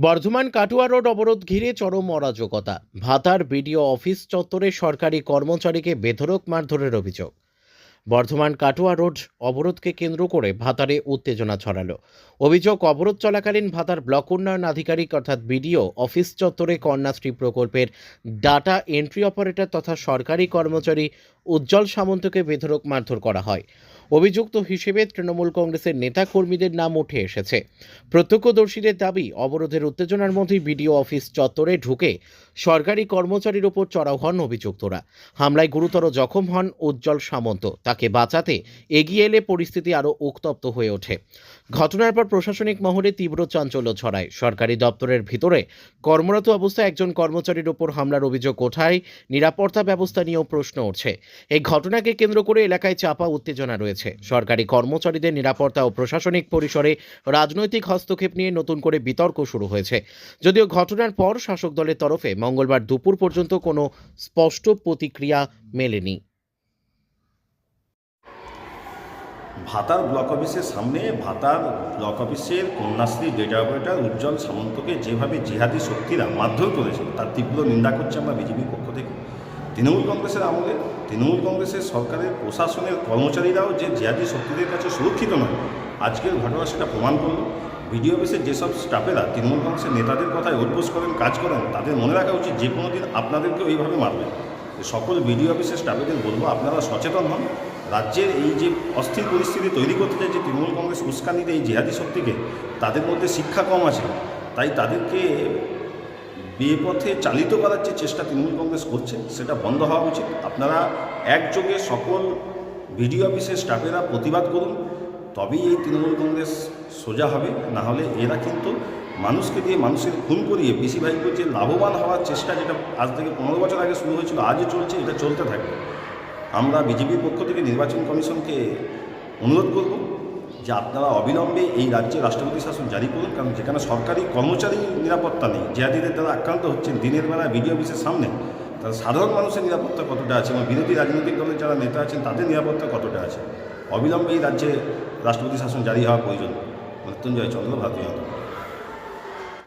বর্ধমান কাটুয়া road অবরোধ ঘিরে চরম অরাজকতা। ভাতার বিডিও অফিস চত্বরে সরকারি কর্মচারীকে বেধরক মারধরের অভিযোগ। বর্ধমান কাটুয়া রোড অবরোধকে কেন্দ্র করে ভাতারে উত্তেজনা ছড়ালো। অভিযোগ, অবরোধ চলাকালীন ভাতার ব্লক উন্নয়ন আধিকারিক অর্থাৎ বিডিও অফিস চত্বরে কন্যাশ্রী প্রকল্পের ডাটা এন্ট্রি অপারেটর তথা সরকারি কর্মচারী উজ্জ্বল সামন্তকে বেধরক মারধর করা হয়। অভিযুক্ত হিসেবে তৃণমূল কংগ্রেসের নেতা কর্মীদের নাম উঠে এসেছে। প্রত্যক্ষদর্শীদের দাবি, অবরোধের উত্তেজনার মধ্যেই বিডিও অফিস চত্বরে ঢুকে সরকারি কর্মচারীর ওপর চড়াও হন অভিযুক্তরা। হামলায় গুরুতর জখম হন উজ্জ্বল সামন্ত। তাকে বাঁচাতে এগিয়ে এলে পরিস্থিতি আরও উত্তপ্ত হয়ে ওঠে। ঘটনার পর প্রশাসনিক মহলে তীব্র চাঞ্চল্য ছড়ায়। সরকারি দপ্তরের ভিতরে কর্মরত অবস্থায় একজন কর্মচারীর ওপর হামলার অভিযোগ ওঠায়। নিরাপত্তা ব্যবস্থা নিয়েও প্রশ্ন উঠছে এই ঘটনাকে কেন্দ্র করে এলাকায় চাপা উত্তেজনা রয়েছে। সরকারি কর্মচারীদের নিরাপত্তা ও প্রশাসনিক পরিসরে রাজনৈতিক হস্তক্ষেপ নিয়ে নতুন করে বিতর্ক শুরু হয়েছে। যদিও ঘটনার পর শাসক দলের তরফে মঙ্গলবার দুপুর পর্যন্ত কোনো স্পষ্ট প্রতিক্রিয়া মেলেনি। ভাতার ব্লক অফিসের সামনে ভাতার ব্লক অফিসের কন্যাশ্রী ডেটা অপারেটর উজ্জ্বল সামন্তকে যেভাবে জিহাদি শক্তিরা মারধর করেছে তার তীব্র নিন্দা করছে আমরা বিজেপির পক্ষ থেকে। তৃণমূল কংগ্রেসের আমলে তৃণমূল কংগ্রেসের সরকারের প্রশাসনের কর্মচারীরাও যে জিহাদি শক্তিদের কাছে সুরক্ষিত নয়, আজকের ঘটনা সেটা প্রমাণ করল। বিডিও অফিসের যেসব স্টাফেরা তৃণমূল কংগ্রেসের নেতাদের কথায় অভ্যোস করেন, কাজ করেন, তাদের মনে রাখা উচিত যে কোনো দিন আপনাদেরকেও এইভাবে মারবে। সকল বিডিও অফিসের স্টাফেদের বলব, আপনারা সচেতন হন। রাজ্যের এই যে অস্থির পরিস্থিতি তৈরি করতে চাইছে তৃণমূল কংগ্রেস উস্কানিতে, এই জেহাদি শক্তিকে, তাদের মধ্যে শিক্ষা কম আছে। তাই তাদেরকে বেপথে চালিত করার যে চেষ্টা তৃণমূল কংগ্রেস করছে, সেটা বন্ধ হওয়া উচিত। আপনারা একযোগে সকল বিডিও অফিসের স্টাফেরা প্রতিবাদ করুন, তবেই এই তৃণমূল কংগ্রেস সোজা হবে। না হলে এরা কিন্তু মানুষকে দিয়ে মানুষের খুন করিয়ে পিসি ভাইকে যে লাভবান হওয়ার চেষ্টা যেটা আজ থেকে পনেরো বছর আগে শুরু হয়েছিল আজও চলছে, এটা চলতে থাকবে। আমরা বিজেপির পক্ষ থেকে নির্বাচন কমিশনকে অনুরোধ করব যে আপনারা অবিলম্বে এই রাজ্যে রাষ্ট্রপতি শাসন জারি করুন, কারণ যেখানে সরকারি কর্মচারী নিরাপত্তা নেই, জিহাদিদের দ্বারা আক্রান্ত হচ্ছেন, দিনের বেলা বিডিও অফিসের সামনে, তার সাধারণ মানুষের নিরাপত্তা কতটা আছে এবং বিরোধী রাজনৈতিক দলের যারা নেতা আছেন, তাদের নিরাপত্তা কতটা আছে অবিলম্বে এই রাজ্যে রাষ্ট্রপতি শাসন জারি হওয়া প্রয়োজন মৃত্যুঞ্জয় চন্দ্র, ভারতীয়।